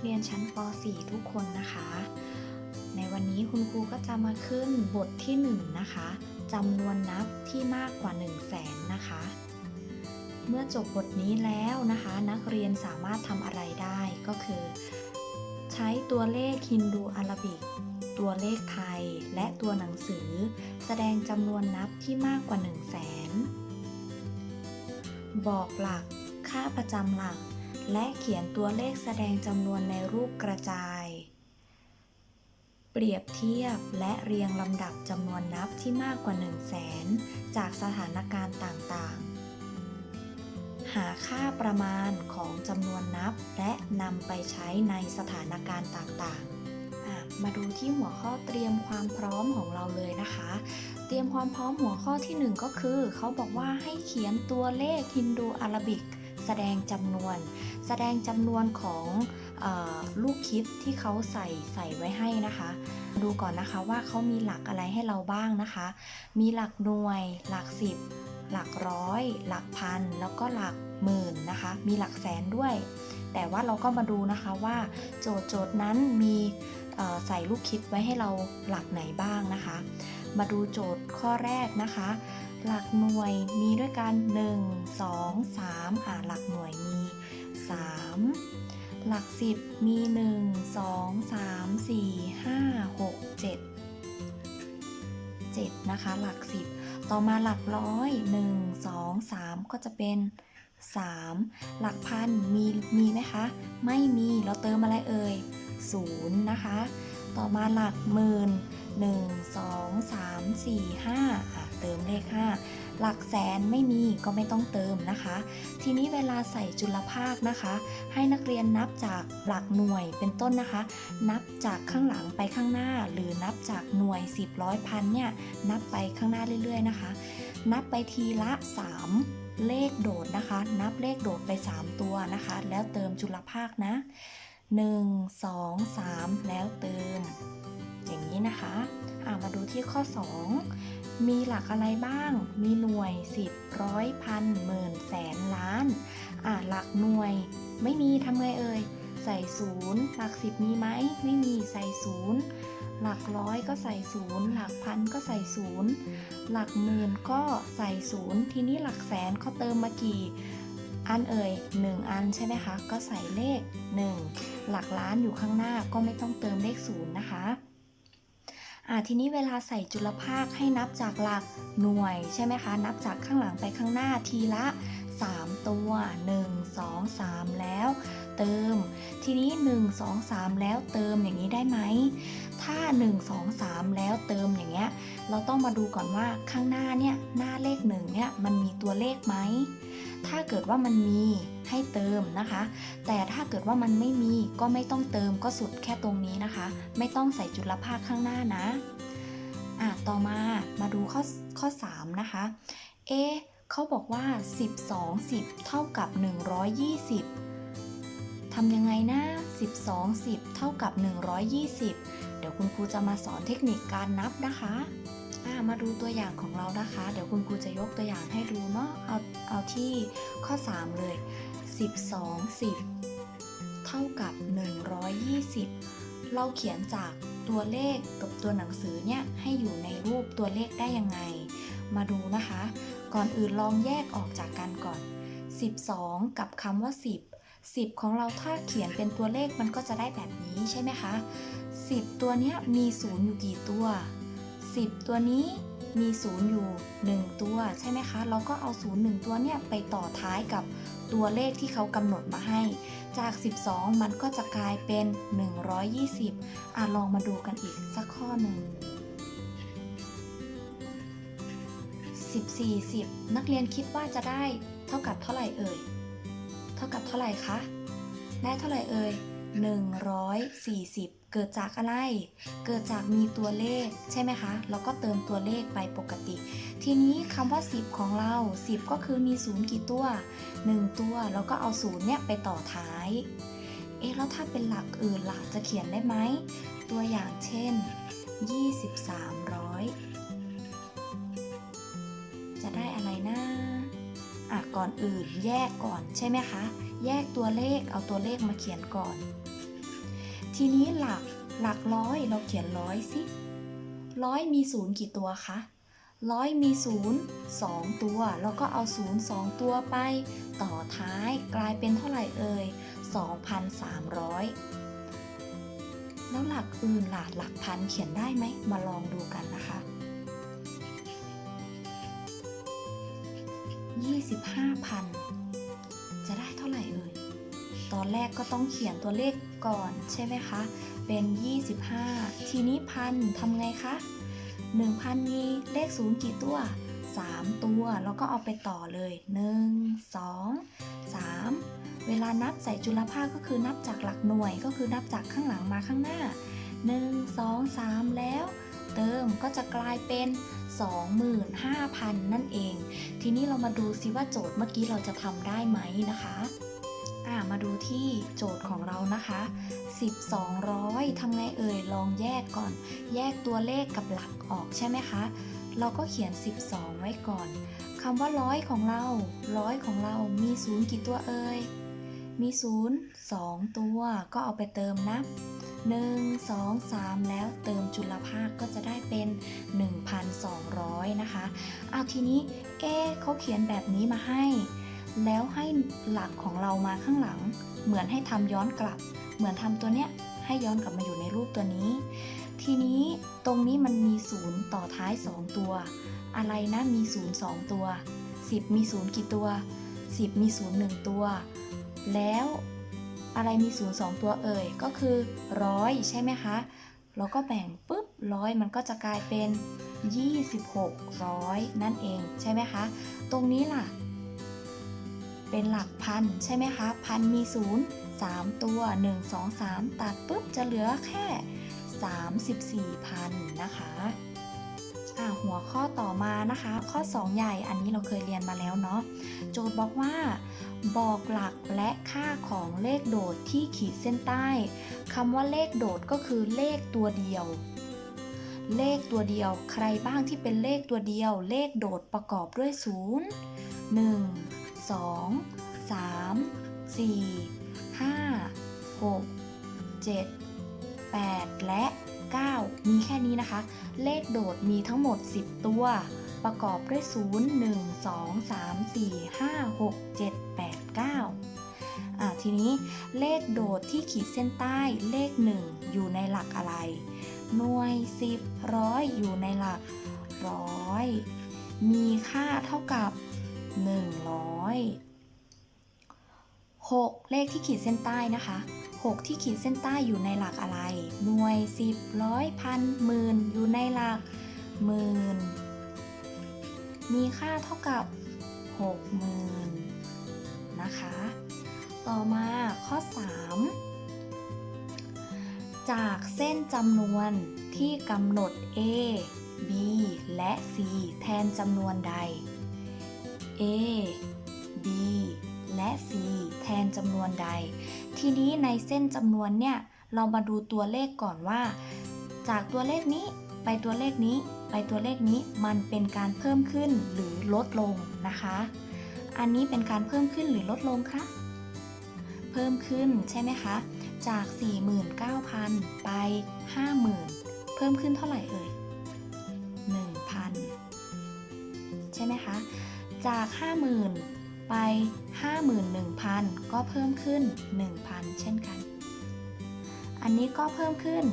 เรียนชั้นป .4 ทุกคนนะคะ ในวันนี้คุณครูก็จะมาขึ้นบทที่ 1 นะคะจำนวนนับที่มากกว่า 1 0 0 0 0แสนนะคะ เมื่อจบบทนี้แล้วนะคะ นักเรียนสามารถทำอะไรได้ก็คือ ใช้ตัวเลขฮินดูอาราบิก ตัวเลขไทย และตัวหนังสือ แสดงจำนวนนับที่มากกว่า 1 0 0 0 0แสนบอกหลัก ค่าประจำหลัก และเขียนตัวเลขแสดงจำนวนในรูปกระจาย เปรียบเทียบและเรียงลำดับจำนวนนับที่มากกว่า 1 0 0 0 0แสนจากสถานการณ์ต่างๆ หาค่าประมาณของจำนวนนับและนำไปใช้ในสถานการณ์ต่างๆมาดูที่หัวข้อเตรียมความพร้อมของเราเลยนะคะ เตรียมความพร้อมหัวข้อที่หนึ่งก็คือ เขาบอกว่าให้เขียนตัวเลขฮินดูอาราบิก สดงจำนวน แสดงจำนวนของอลูกคิดที่เขาใส่ใส่ไว้ให้นะคะ ดูก่อนนะคะว่าเขามีหลักอะไรให้เราบ้างนะคะ มีหลักหน่วย หลักสิบหลักร้อย หลักพัน แล้วก็หลักหมื่นนะคะ มีหลักแสนด้วย แต่ว่าเราก็มาดูนะคะว่าโจทย์โจทย์นั้นมีใส่ลูกคิดไว้ให้เราหลักไหนบ้างนะคะ มาดูโจทย์ข้อแรกนะคะ หลักหน่วยมีด้วยกัน 1 2 3อ่าหลักหน่วยมี 3 หลัก 10 มี 1 2 3 4 5 6 7 7 นะคะ หลัก 10 ต่อมาหลักร้อย 1 2 3 ก็จะเป็น 3 หลักพันมีมีไหมคะ ไม่มีเราเติมอะไรเอ่ย0นะคะ ต่อมาหลักหมื่น 1 2 3 4 5อะ เติมเลข 5 หลักแสนไม่มีก็ไม่ต้องเติมนะคะ ทีนี้เวลาใส่จุลภาคนะคะ ให้นักเรียนนับจากหลักหน่วยเป็นต้นนะคะ นับจากข้างหลังไปข้างหน้า หรือนับจากหน่วย 10ร้อยพันเนี่ยนับไปข้างหน้าเรื่อย ๆ นะคะ นับไปทีละ 3เลขโดดนะคะ นับเลขโดดไป 3 ตัวนะคะ แล้วเติมจุลภาคนะ 1 2 3 แล้วเติม อย่างนี้นะคะามาดูที่ข้อ 2 มีหลักอะไรบ้าง มีหน่วย10ร้อยพันหมื่นแสนล้าน อ่าหลักหน่วยไม่มีทำไงเอ่ย ใส่ศูนย์หลักสิบมีไหม ไม่มีใส่ศูนย์หลักร้อยก็ใส่ศูนย์หลักพันก็ใส่ศูนย์หลักหมื่นก็ใส่ศูนย์ทีนี้หลักแสนเขาเติมมากี่ อันเอ่ย1 อันใช่ไหมคะ ก็ใส่เลข 1 หลักล้านอยู่ข้างหน้าก็ไม่ต้องเติมเลขศูนย์นะคะ ทีนี้เวลาใส่จุลภาคให้นับจากหลักหน่วยใช่ไหมคะ นับจากข้างหลังไปข้างหน้าทีละ 3 ตัว 1 2 3 แล้ว เติม ทีนี้ 1 2 3 แล้วเติมอย่างนี้ได้ไหม ถ้า 1 2 3 แล้วเติมอย่างเงี้ย เราต้องมาดูก่อนว่าข้างหน้าเนี่ยหน้าเลขหนึ่งเนี่ยมันมีตัวเลขไหม ถ้าเกิดว่ามันมี ให้เติมนะคะ แต่ถ้าเกิดว่ามันไม่มีก็ไม่ต้องเติมก็สุดแค่ตรงนี้นะคะ ไม่ต้องใส่จุลภาคข้างหน้านะอะต่อมามาดูข้อข้อ 3 นะคะ เอ๊ะเขาบอกว่า 12 10 เท่ากับ 120 ทำยังไงนะ12 10 เท่ากับ 120 เดี๋ยวคุณครูจะมาสอนเทคนิคการนับนะคะอะมาดูตัวอย่างของเรานะคะ เดี๋ยวคุณครูจะยกตัวอย่างให้ดูเนาะ เอาเอาที่ข้อ 3 เลย 12 10 เท่ากับ 120 เราเขียนจากตัวเลขกับตัวหนังสือเนี่ยให้อยู่ในรูปตัวเลขได้ยังไง มาดูนะคะ ก่อนอื่นลองแยกออกจากกันก่อน 12 กับคำว่า 10 10 ของเราถ้าเขียนเป็นตัวเลขมันก็จะได้แบบนี้ใช่ไหมคะ 10 ตัวเนี้ยมีศูนย์อยู่กี่ตัว 10 ตัวนี้มีศูนย์อยู่ 1 ตัวใช่ไหมคะ เราก็เอาศูนย์1ตัวเนี่ยไปต่อท้ายกับ ตัวเลขที่เขากำหนดมาให้ จาก 12 มันก็จะกลายเป็น 120อะลองมาดูกันอีกสักข้อหนึ่ง14 10 นักเรียนคิดว่าจะได้เท่ากับเท่าไหร่เอ่ย เท่ากับเท่าไหร่คะ ได้เท่าไหร่เอ่ย 140 เกิดจากอะไร เกิดจากมีตัวเลขใช่ไหมคะ เราก็เติมตัวเลขไปปกติ ทีนี้คำว่า 10 ของเรา 10 ก็คือมีศูนย์กี่ตัว 1 ตัวแล้วก็เอาศูนย์เนี่ยไปต่อท้าย เอ๊ะแล้วถ้าเป็นหลักอื่นล่ะจะเขียนได้ไหม ตัวอย่างเช่น 2300 จะได้อะไรนะอะก่อนอื่นแยกก่อนใช่ไหมคะ แยกตัวเลขเอาตัวเลขมาเขียนก่อน ทีนี้หลักหลักร้อยเราเขียนร้อยสิร้อยมีศูนย์กี่ตัวคะร้อยมีศูนย์สองตัว แล้วก็เอาศูนย์สองตัวไป ต่อท้ายกลายเป็นเท่าไหร่เอ่ย2,300 แล้วหลักอื่นล่ะหลักพันเขียนได้ไหม มาลองดูกันนะคะ 25,000 จะได้เท่าไหร่เอ่ย ตอนแรกก็ต้องเขียนตัวเลข ก่อนใช่ไหมคะ เป็น 25 ทีนี้พันทำไงคะ 1,000 มีเลขศูนย์กี่ตัว 3 ตัว แล้วก็เอาไปต่อเลย 1 2 3 เวลานับใส่จุลภาคก็คือนับจากหลักหน่วยก็คือนับจากข้างหลังมาข้างหน้า 1 2 3 แล้วเติมก็จะกลายเป็น 25,000 นั่นเอง ทีนี้เรามาดูซิว่าโจทย์เมื่อกี้เราจะทำได้ไหมนะคะ มาดูที่โจทย์ของเรานะคะ 1200ทำไงเอ่ย ลองแยกก่อน แยกตัวเลขกับหลักออกใช่ไหมคะ เราก็เขียน 12 ไว้ก่อนคำว่าร้อยของเรา ร้อยของเรามีศูนย์กี่ตัวเอ่ย มีศูนย์สองตัว ก็เอาไปเติมนับ1 2 3 แล้วเติมจุลภาคก็จะได้เป็น 1,200 นะคะ เอาทีนี้ เอ๊เขาเขียนแบบนี้มาให้ แล้วให้หลักของเรามาข้างหลัง เหมือนให้ทำย้อนกลับ เหมือนทำตัวเนี้ยให้ย้อนกลับมาอยู่ในรูปตัวนี้ ทีนี้ตรงนี้มันมีศูนย์ต่อท้าย 2 ตัว อะไรนะมีศูนย์สองตัว 10 มีศูนย์กี่ตัว 10 มีศูนย์หนึ่งตัว แล้วอะไรมีศูนย์สองตัวเอ่ย ก็คือร้อยใช่ไหมคะแล้วก็แบ่งปุ๊บร้อยมันก็จะกลายเป็น 26 ร้อยนั่นเองใช่ไหมคะ ตรงนี้ล่ะ เป็นหลักพันใช่ไหมคะพันมีศูนย์สามตัว 1 2 3 ตัดปุ๊บจะเหลือแค่ 34,000นะคะอะหัวข้อต่อมานะคะ ข้อ 2 ใหญ่อันนี้เราเคยเรียนมาแล้วเนาะโจทย์บอกว่า บอกหลักและค่าของเลขโดดที่ขีดเส้นใต้คำว่าเลขโดดก็คือเลขตัวเดียว เลขตัวเดียวใครบ้างที่เป็นเลขตัวเดียว เลขโดดประกอบด้วย 0 1 2 3 4 5 6 7 8 และ 9 มีแค่นี้นะคะ เลขโดดมีทั้งหมด 10 ตัว ประกอบด้วย 0 1 2 3 4 5 6 7 8 9อะทีนี้เลขโดดที่ขีดเส้นใต้เลข 1 อยู่ในหลักอะไร หน่วย 10ร้อยอยู่ในหลักร้อยมีค่าเท่ากับ 100 6 เลขที่ขีดเส้นใต้นะคะ 6 ที่ขีดเส้นใต้อยู่ในหลักอะไร หน่วย 10ร้อยพันหมื่นอยู่ในหลักหมื่น มีค่าเท่ากับ 60,000นะคะ ต่อมาข้อ 3 จากเส้นจำนวนที่กำหนด A B และ C แทนจำนวนใด A B และ C แทนจำนวนใด ทีนี้ในเส้นจำนวนเนี่ย เรามาดูตัวเลขก่อนว่า จากตัวเลขนี้ไปตัวเลขนี้ ไปตัวเลขนี้มันเป็นการเพิ่มขึ้นหรือลดลงนะคะ อันนี้เป็นการเพิ่มขึ้นหรือลดลงคะเพิ่มขึ้นใช่ไหมคะ จาก 49,000 ไป 50,000 เพิ่มขึ้นเท่าไหร่เอ่ย1,000 ใช่ไหมคะ จาก 50,000 ไป 51,000 ก็เพิ่มขึ้น 1,000 เช่นกัน อันนี้ก็เพิ่มขึ้น 1,000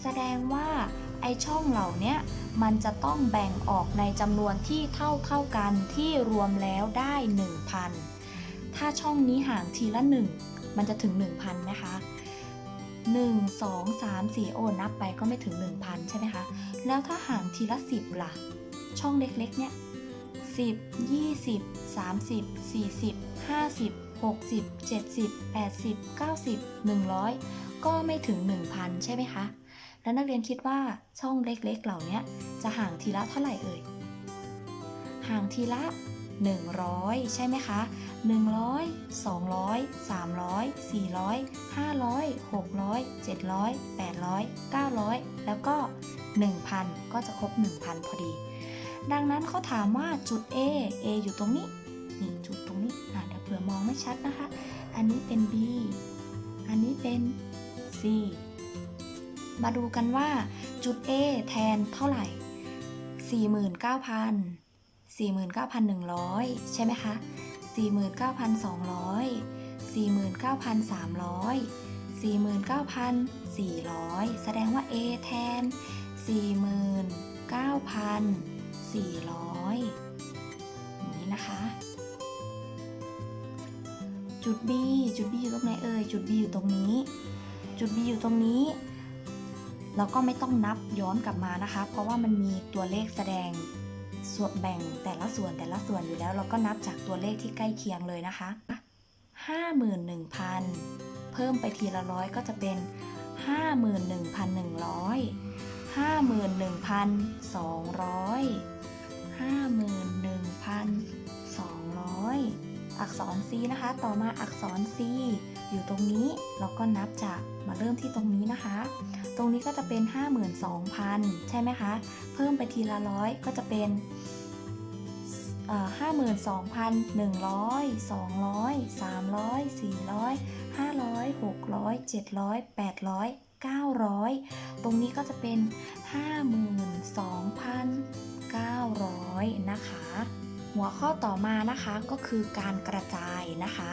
แสดงว่าไอช่องเหล่านี้มันจะต้องแบ่งออกในจำนวนที่เท่าเท่ากันที่รวมแล้วได้ 1,000 ถ้าช่องนี้ห่างทีละ 1 มันจะถึง 1,000นะคะ 1 2 3 4 โอ้นับไปก็ไม่ถึง 1,000 ใช่ไหมคะ แล้วถ้าห่างทีละ 10 ล่ะ ช่องเล็กๆ เนี่ย 10 20 30 40 50 60 70 80 90 100 ก็ไม่ถึง 1,000 ใช่ไหมคะ แล้วนักเรียนคิดว่าช่องเล็กๆ เหล่านี้จะห่างทีละเท่าไหร่เอ่ย ห่างทีละ 100 ใช่ไหมคะ 100 200 300 400 500 600 700 800 900 แล้วก็ 1,000 ก็จะครบ 1,000 พอดี ดังนั้นเขาถามว่าจุด A A อยู่ตรงนี้ นี่จุดตรงนี้อะเดี๋ยวเผื่อมองไม่ชัดนะคะ อันนี้เป็น B อันนี้เป็น C มาดูกันว่าจุด A แทนเท่าไหร่ 49,000 49,100 ใช่ไหมคะ 49,200 49,300 49,400 แสดงว่า A แทน 49,400อย่างนี้นะคะ จุด B จุด B อยู่ตรงไหนเอ่ย จุด B อยู่ตรงนี้ จุด B อยู่ตรงนี้เราก็ไม่ต้องนับย้อนกลับมานะคะ เพราะว่ามันมีตัวเลขแสดง ส่วนแบ่งแต่ละส่วนแต่ละส่วนอยู่แล้ว เราก็นับจากตัวเลขที่ใกล้เคียงเลยนะคะ 51,000 เพิ่มไปทีละร้อยก็จะเป็น 51,100 51,200 51,200 อักษร C นะคะ ต่อมาอักษร C อยู่ตรงนี้เราก็นับจากมาเริ่มที่ตรงนี้นะคะ ตรงนี้ก็จะเป็น 52,000 ใช่ไหมคะ เพิ่มไปทีละร้อยก็จะเป็นห้าหมื่นสองพันหนึ่งร้อยสองร้อยสามร้อยสี่ร้อยห้าร้อยหกร้อยเจ็ดร้อยแปดร้อยเก้าร้อยตรงนี้ก็จะเป็นห้าหมื่นสองพันเก้าร้อยนะคะ หัวข้อต่อมานะคะก็คือการกระจายนะคะ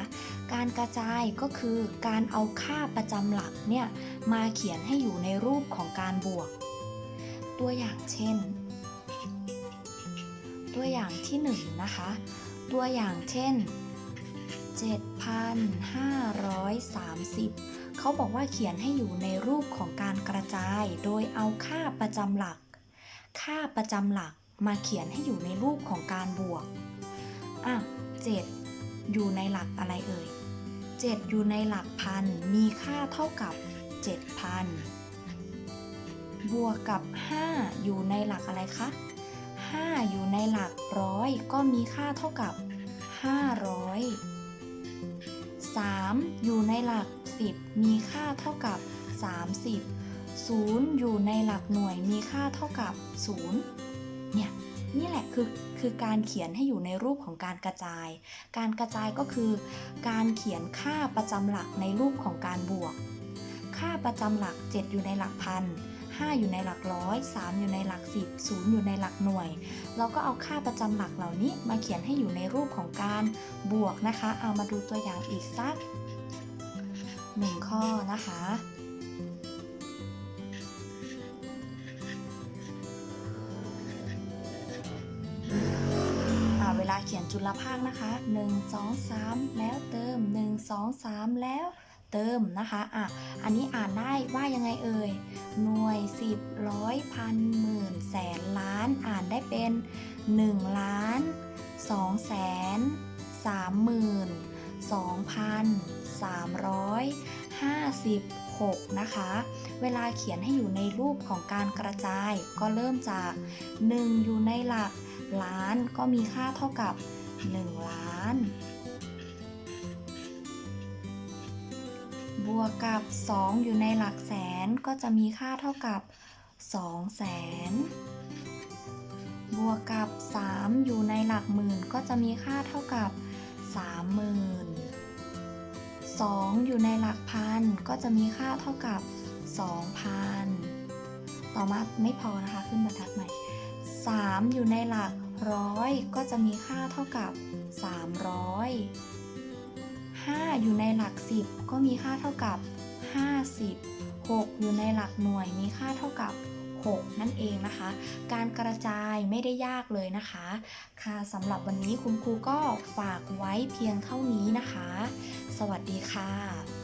การกระจายก็คือการเอาค่าประจำหลักเนี่ยมาเขียนให้อยู่ในรูปของการบวก ตัวอย่างเช่น ตัวอย่างที่1นงนะคะ ตัวอย่างเช่น 7,530 เขาบอกว่าเขียนให้อยู่ในรูปของการกระจาย โดยเอาค่าประจำหลัก ค่าประจำหลัก มาเขียนให้อยู่ในรูปของการบวก อะ 7 อยู่ในหลักอะไรเอ่ย 7 อยู่ในหลักพัน มีค่าเท่ากับ 7,000 บวกกับ 5 อยู่ในหลักอะไรคะ 5 อยู่ในหลักร้อยก็มีค่าเท่ากับ 500 3 อยู่ในหลัก 10 มีค่าเท่ากับ 30 0 อยู่ในหลักหน่วยมีค่าเท่ากับ 0 เนี่ยนี่แหละคือคือการเขียนให้อยู่ในรูปของการกระจาย การกระจายก็คือ การเขียนค่าประจำหลักในรูปของการบวก ค่าประจำหลัก 7 อยู่ในหลักพัน5 อยู่ในหลักร้อย3อยู่ในหลัก10 0 อยู่ในหลักหน่วย เราก็เอาค่าประจำหลักเหล่านี้มาเขียนให้อยู่ในรูปของการบวกนะคะ เอามาดูตัวอย่างอีกสักหนึ่งข้อนะคะ ยนจุลภาคนะคะ 1 2 3 แล้วเติม 1 2 3 แล้วเติมนะคะอะอันนี้อ่านได้ว่ายังไงเอ่ย หน่วย 10 ร้อยพันหมื่นแสนล้านอ่านได้เป็น 1 ล้าน2แสน3หมื่น2พัน356 นะคะ เวลาเขียนให้อยู่ในรูปของการกระจายก็เริ่มจาก 1 อยู่ในหลัก ล้านก็มีค่าเท่ากับ 1 ล้าน บวกกับ 2 อยู่ในหลักแสนก็จะมีค่าเท่ากับ2แสนบวกกับ 3 อยู่ในหลักหมื่นก็จะมีค่าเท่ากับ3หมื่น2อยู่ในหลักพันก็จะมีค่าเท่ากับ 2,000 ต่อมาไม่พอนะคะ ขึ้นบรรทัดใหม่ 3 อยู่ในหลักร้อยก็จะมีค่าเท่ากับ 300 5 อยู่ในหลัก 10 ก็มีค่าเท่ากับ 50 6 อยู่ในหลักหน่วยมีค่าเท่ากับ 6 นั่นเองนะคะ การกระจายไม่ได้ยากเลยนะคะ ค่ะสำหรับวันนี้คุณครูก็ฝากไว้เพียงเท่านี้นะคะ สวัสดีค่ะ